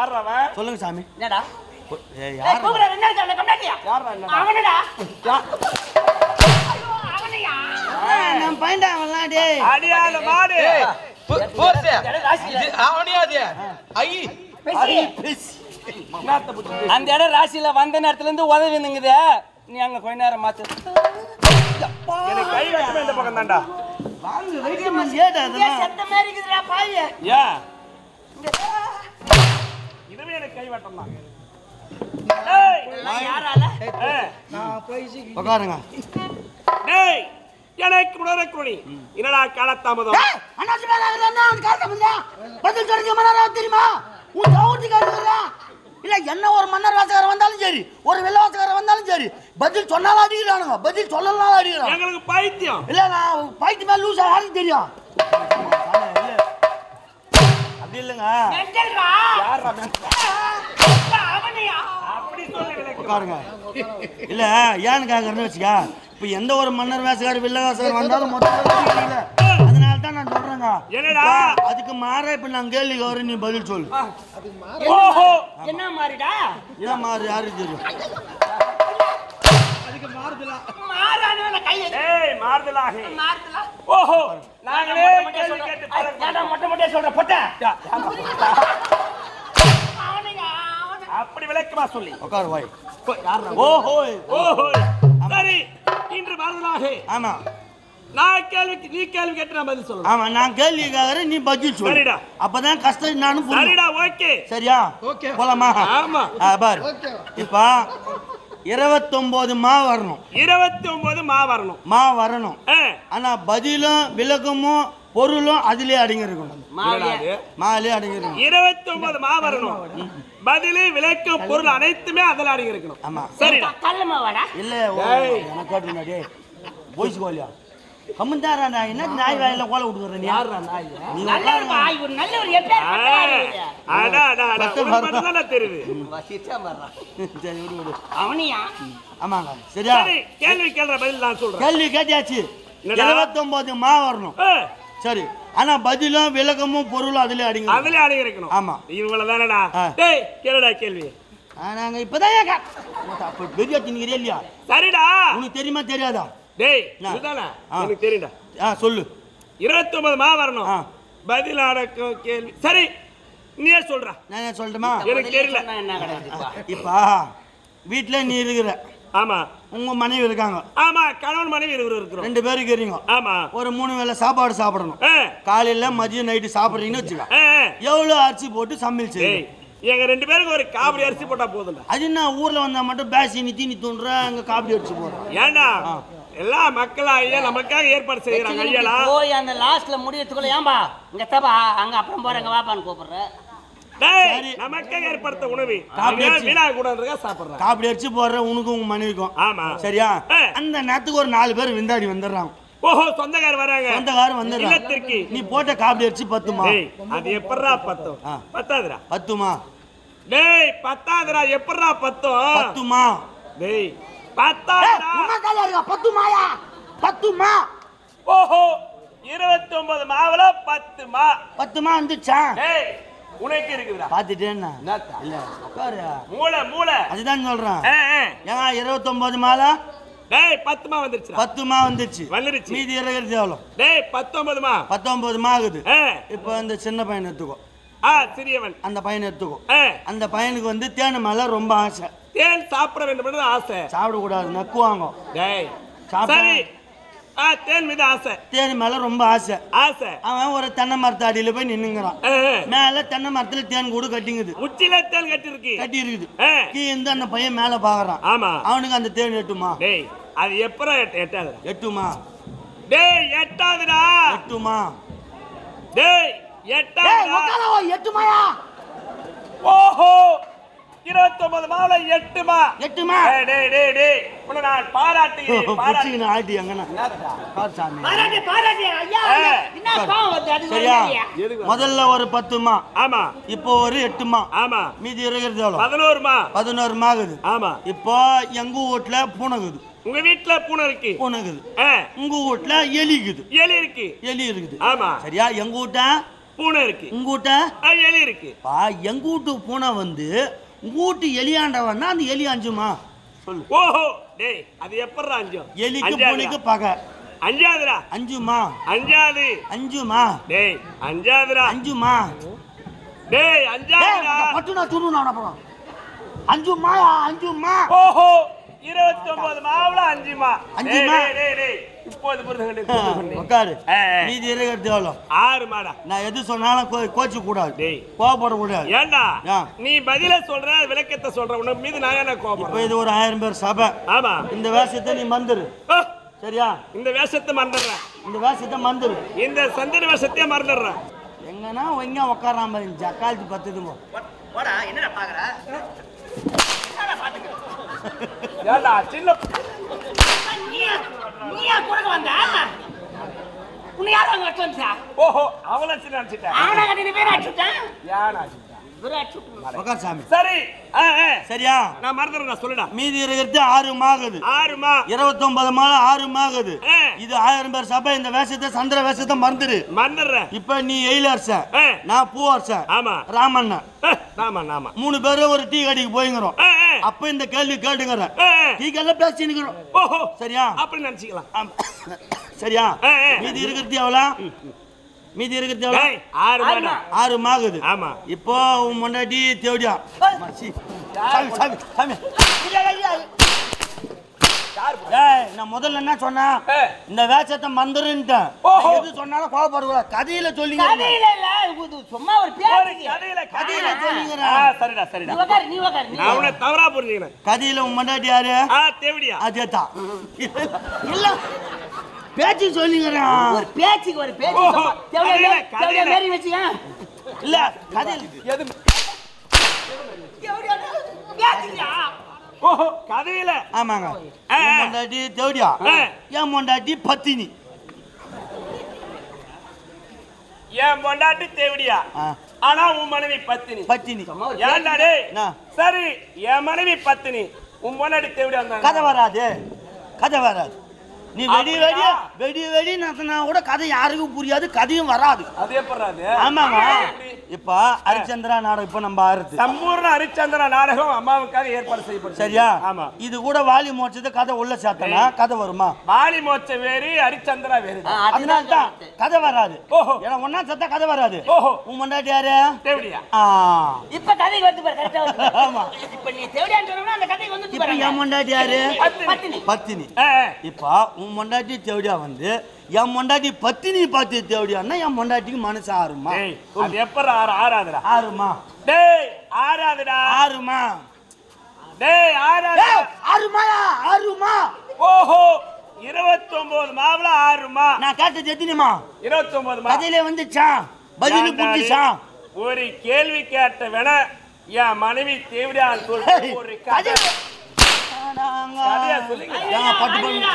யார்றா அவன் சொல்லுங்க சாமி. என்னடா? அந்த இடம் ராசியில வந்த நேரத்துல இருந்து உதவி நிங்குது நீ அங்க கொஞ்ச நேரம் மாத்து. எனக்கு கை வைக்கவே இந்த பக்கம் தான்டா. வாங்க வெயிட் பண்ணி ஏடா அதெல்லாம் செத்த மாதிரி இருக்குதுடா பாய் ஏன் இதுவே எனக்கு கை வட்டம் தான் உட்காருங்க டேய் எனக்கு குடி என்னடா காலத்தாமதம்? பதில் சொல்லுங்க மன்னர் தெரியுமா? உன் சவுத்தி காட்டுறா இல்ல என்ன ஒரு மன்னர் வாசகர் வந்தாலும் சரி ஒரு வெள்ள வாசகர் வந்தாலும் சரி பதில் சொன்னாலும் அடிக்கிறானுங்க. பதில் சொல்லலாம் அடிக்கிறான். எங்களுக்கு பைத்தியம். இல்ல நான் பைத்து மேல லூசா யாருக்கு தெரியும். அப்படி இல்லைங்க. விளக்கு உட்காருங்க. இல்ல ஏன்னு கேக்குறேன்னு வச்சுக்க. இப்ப எந்த ஒரு மன்னர் வேசகார் வில்ல வேசகார் வந்தாலும் மொத்தம் அதனால தான் நான் சொல்றேங்க. என்னடா? அதுக்கு மாற இப்ப நான் கேள்வி வரும் நீ பதில் சொல்லு. ஓஹோ என்ன மாறிடா? ஏன் மாறு யாருக்கு தெரியும்? கை மாறுதலாக. மாறுதலா? ஓஹோ நாங்களே கேள்வி. கேட்டு மொட்டை மொட்டையா சொல்ற பொட்டை? அப்படி விளக்கமா சொல்லி? உட்காரு வாய். யார்றா ஓஹோ ஓஹோ. சரி இன்று மாறுதலாக. ஆமா. நான் கேள்விக்கு நீ கேள்வி கேட்டு நான் பதில் சொல்லணும் ஆமா நான் கேள்வி கேக்குறேன் நீ பதில் சொல்லு. சரிடா. அப்பதான் கஷ்டம் நானும் சரிடா ஓகே. சரியா? போலாமா? ஆமா. ஆ, பாரு. இப்ப இருபத்தொன்பது மா வரணும். இருபத்தி ஒன்பது மா வரணும். மா வரணும். ஆனா பதிலும் விளக்கமும் பொருளும் அதுலயே அடங்கி இருக்கணும்? மாலே அடங்கி இருக்கணும் இருபத்தி ஒன்பது மா வரணும். பதிலு விளக்கம் பொருள் அனைத்துமே அதில் அடங்கி இருக்கணும் ஆமா. சரிடா. கல்லமாவாடா? இல்ல எனக்கு போய்ஸ் கோலியா கம்முந்தாரா நான் என்ன நாய் வாயில கோல விட்டுக்கிறேன் யாரா நாய்? நீ நல்லவர் பா, இவர் நல்லவர், எப்பேர்ப்பட்ட ஆளு இவரு? அடா அடா அடா பத்து உனக்கு வரணும். மட்டும்தானே தெரியுது. சரி விடு விடு. அவனையா? ஆமாங்க. சரியா? சரி கேள்வி கேள்ற பதில் நான் சொல்றேன். கேள்வி கேட்டியாச்சு என்னடா? இருபத்தொன்பது மா வரணும். சரி ஆனா பதிலும் விளக்கமும் பொருளும் அதுலயே அடங்கி. அதுல அடங்கி இருக்கணும் ஆமா. இவங்கள தானடா. டேய் கேளுடா கேள்வி. நாங்க இப்பதான் பெரிய தின்னுக்கிறே இல்லையா? சரிடா. உனக்கு தெரியுமா தெரியாதா? டேய்? இதுதானே? ஆ. எனக்கு தெரியும்டா. ஆ சொல்லு. இருபத்தி ஒன்பது மா வரணும் ஆ. பதில் அடக்கம் கேள்வி. சரி நீயே சொல்றா. நான் என்ன சொல்லட்டுமா? எனக்கு தெரியல? இப்பா வீட்டுல நீ இருக்கிற. ஆமா. உங்க மனைவி இருக்காங்க. ஆமா கணவன் மனைவி இருக்கிறோம். ரெண்டு பேரும் இருக்கிறீங்க. ஆமா. ஒரு மூணு வேளை சாப்பாடு சாப்பிடணும். காலையில மதியம் நைட்டு சாப்பிடுறீங்கன்னு வச்சுக்க. ஆ, ஆ. எவ்வளவு அரிசி போட்டு சமையல் டேய் செய்யும் எங்க ரெண்டு பேருக்கு ஒரு காபடி அரிசி போட்டா போதும்டா. அது என்ன ஊர்ல வந்தா மட்டும் பேசி நித்தி நீ தூண்டுற அங்க காப்பி அடிச்சு போடுறோம் ஏன்டா எல்லா மக்களா ஐயா நமக்காக ஏற்பாடு செய்யறாங்க ஐயாடா போய் அந்த லாஸ்ட்ல முடியறதுக்குள்ள ஏன்பா? இங்க தப்பா? அங்க அப்புறம் போறேங்க வாப்பான்னு கூப்பிடுற. டேய் நமக்காக ஏற்படுத்த உணவு. காப்பி அடிச்சு. போடுற உனக்கும் உங்க மனைவிக்கும். ஆமா. சரியா. அந்த நேரத்துக்கு ஒரு நாலு பேர் விந்தாடி வந்துடுறாங்க. ஓஹோ சொந்தக்கார வராங்க. சொந்தக்காரன் வந்துடுறாங்க. நீ போட்ட காப்பி அடிச்சு பத்துமா? அது எப்படிடா பத்தும். பத்தாதுடா. பத்துமா? டேய் பத்தாதுடா எப்படிடா பத்தும்? பத்துமா? டேய் பத்தாதுடா பத்துமாயா பத்துமா ஓஹோ இருபத்தி ஒன்பது மாவுல பத்து மா. பத்துமா வந்துச்சா? டேய் உனக்கு இருக்குதுடா. பாத்துட்டேன்னா இல்ல மூளை மூளை. அதுதான் சொல்றேன். ஏங்க இருபத்தொன்பது மாலை டேய் பத்து மா வந்துருச்சுடா. பத்து மா வந்துச்சு. வந்துருச்சு. மீதி இருக்கிறது எவ்வளோ? டேய் பத்தொன்பது மா. பத்தொன்பது மா ஆகுது. இப்போ அந்த சின்ன பையன் எடுத்துக்கோ. ஆ சிறியவன். அந்த பையன் எடுத்துக்கோ. அந்த பையனுக்கு வந்து தேன் மேல ரொம்ப ஆசை. தேன் சாப்பிட வேண்டும் ஆசை? சாப்பிடக்கூடாது நக்குவாங்க. டேய் சரி. ஆ தேன் மீது ஆசை. தேன் மேல ரொம்ப ஆசை. ஆசை. அவன் ஒரு தென்னை மரத்து அடியில போய் நின்னுங்கிறான். மேல தென்னை மரத்துல தேன் கூடு கட்டிங்குது. உச்சில தேன் கட்டி இருக்குது ஆ. கீ இருந்து அந்த பையன் மேல பாக்குறான். ஆமா. அவனுக்கு அந்த தேன் எட்டுமா? டேய் அது எப்பறம் எட்ட எட்டாதுடா? எட்டுமா? டேய் எட்டாதுடா? எட்டுமா? டேய் எட்டாதுடா? எட்டுமாயா ஓஹோ! இருபத்தி ஒன்பது மாவுல எட்டுமா? எட்டுமா? டேய், டேய், டேய், டேய். உன்னை நான் பாராட்டுகிறேன் பாராட்டு. பிடிச்சிக்கின்னு ஆட்டி எங்கண்ணா கார் சாமி. பாராட்டி பாராட்டி. ஐயா ஆ. ஐயா. என்ன கோவம் வருது? அது சரியா? முதல்ல ஒரு பத்துமா? ஆமா. இப்போ ஒரு எட்டுமா? ஆமா. மீதி இருக்கிறது எவ்வளோ? பதினோருமா? பதினோரு மாகுது ஆமா. இப்போ எங்க வீட்ல பூனைக்குது உங்க வீட்டுல பூனை இருக்கு. பூனைக்குது ஆ, உங்க வீட்ல எலிக்குது எலி இருக்கு. எலி இருக்குது. ஆமா. சரியா? எங்க வீட்ட பூனை இருக்கு. உங்க வீட்ட ஆ, எலி இருக்கு. பா எங்க வீட்டு பூனை வந்து வீட்டு எலியாண்டவன்னா அந்த எலி அஞ்சுமா? சொல்லு. ஓஹோ டேய் அது எப்பறா அஞ்சம்? எலிக்கு. பூனைக்கு பகை. அஞ்சாதுடா. அஞ்சுமா? அஞ்சாது. அஞ்சுமா? டேய் அஞ்சாதுடா. அஞ்சுமா? டேய் அஞ்சாதுடா. பட்டு நான் துணு நான் அப்புறம் அஞ்சுமாயா? அஞ்சுமா? ஓஹோ இருபத்தி ஒன்பது மாவுல அஞ்சுமா? அஞ்சுமா? டேய், டேய், இப்போது புரிதுங்க உட்காரு இருக்கிறது எவ்வளோ? ஆறு மாடா. நான் எது சொன்னாலும் கோ- கோச்சிக்க கூடாது டேய். கோவப்படக்கூடாது ஏண்டா? நீ பதில சொல்ற விளக்கத்தை சொல்ற உனக்கு மீது நான் என்ன இப்போ கோபம் இது ஒரு ஆயிரம் பேர் சபை. ஆமா. இந்த வேஷத்தை நீ மந்துரு. ஓ, சரியா? இந்த வேஷத்தை மறந்துடுறேன். இந்த வேஷத்தை மந்துரு. இந்த சந்திர வேஷத்தையே மறந்துடுறேன். எங்கன்னா எங்க உட்காராம மாதிரி ஜக்காலத்து பத்துதுமோ போடா என்னடா பாக்குற? ஏண்டா சின்ன நீயா நீயா கொடுக்க வந்தா? உன்னை யார் அங்க வச்சு வந்தா ஓஹோ அவளை சின்ன நினைச்சிட்டேன் அவனா கட்டி பேர் அடிச்சுட்டான் சரி. சரியா? நான் மறந்துடுறேன் சொல்லுடா. மீதி இருக்கிறது ஆறு மாகுது. ஆறுமா? இருபத்தொன்பது மாலை ஆறு மாகுது. இது ஆயிரம் பேர் சபை இந்த வேஷத்தை சந்திர வேஷத்தை மறந்துடு மறந்துடுறேன். இப்ப நீ எயில அரச ஆ. நான் பூ அரச ஆமா. ராமண்ண. ஆ, ஆமா ஆமா. மூணு பேரும் ஒரு டீ கடைக்கு போய்ங்கிறோம். அப்ப இந்த கேள்வி. டீ கடையில பேசினுக்கிறோம் ஓஹோ. சரியா? அப்படி நினைச்சுக்கலாம். ஆம். சரியா. மீதி இருக்கிறது எவ்வளோ? மீதி இருக்கிறது எவ்வளோ? ஆறு மாடா. ஆறு மாகுது. ஆமா. இப்போ உன் முன்னாடி தேவடியா? சாமி சாமி சாமி. நான் முதல்ல என்ன சொன்னேன்? ஏ. இந்த வேஷத்தை மந்திரன்ட்டேன். எது சொன்னாலும் கோவப்படக்கூடாது கதையில சொல்லிங்க கதையில இல்ல. இது சும்மா ஒரு கதையில கதையில கதையில சொல்லிங்கிறேன் ஆ, சரிடா நீ சரிடா. உக்காரு நீ உக்காரு நீ நான் உன்னை தவறா புரிஞ்சுக்கிறேன். கதையில உன் முன்னாடி யாரு? ஆ தேவடியா. அதேதான் இல்ல. பேச்சு சொல்லிங்கிறேன் ஒரு பேச்சுக்கு ஒரு பேச்சு. மாரி வச்சியா இல்ல கதையில. எது ஓஹோ கதையில. ஆமாங்க. முண்டாட்டி தேவடியா. என் முண்டாட்டி பத்தினி. என் பொண்டாட்டி தேவடியா? ஆனா உன் மனைவி பத்தினி. பத்தினி. ஏன்டா டேய்? சரி என் மனைவி பத்தினி. உன் பொண்டாட்டி தேவடியா கதை வராது. கதை வராது. நீ வெடி வெடி? வெடி வெடி நடத்தினா கூட கதை யாருக்கும் புரியாது கதையும் வராது. அது எப்பறாது ஆமாங்க இப்ப ஹரிச்சந்திரா நாடகம் இப்ப நம்ம ஆறுது. சம்பூர்ண ஹரிச்சந்திர நாடகம் அம்மாவுக்காக ஏற்பாடு செய்யப்படும் சரியா? ஆமா. இது கூட வாலி மோட்சத்தை கதை உள்ள சேர்த்தனா கதை வருமா? வாலி மோச்ச வேறு ஹரிச்சந்திரா வேறு. அதனால தான் கதை. வராது. ஓஹோ. ஏன்னா ஒன்னா சத்தா கதை வராது. ஓஹோ. உன் முன்னாடி யாரு? தேவடியா. ஆ. இப்ப கதைக்கு வந்து பாரு கரெக்டா வந்து ஆமா. இப்ப நீ தேவையான்னு சொன்னா அந்த கதைக்கு வந்து இப்ப என் முன்னாடி யாரு? பத்தினி. பத்தினி. இப்ப உன் முண்டாட்டி தேவடியா வந்து என் முண்டாட்டி பத்தினி பார்த்து தேவடியான்னா என் முண்டாட்டிக்கு மனசு ஆறுமா? டேய் அது எப்பற ஆறு ஆறாதுடா. ஆறுமா? டேய் ஆறாதுடா. ஆறுமா? டேய் ஆறாது ஆறுமாயா ஆறுமா ஓஹோ இருபத்தொன்பது மாவுல ஆறுமா? நான் கேட்டது எத்தனைமா இருபத்தொன்பது கதையில வந்துச்சா? பதில் புரிஞ்சுச்சா? ஒரு கேள்வி கேட்ட வேணா என் மனைவி தேவடியான்னு சொல்லிட்டு ஒரு கதை. கதையா சொல்லுங்க. ஏங்க, பட்டு பண்ணு.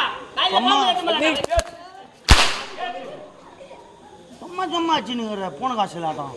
சும்மா சும்மா சும்மா போன காசு இல்லாட்டம்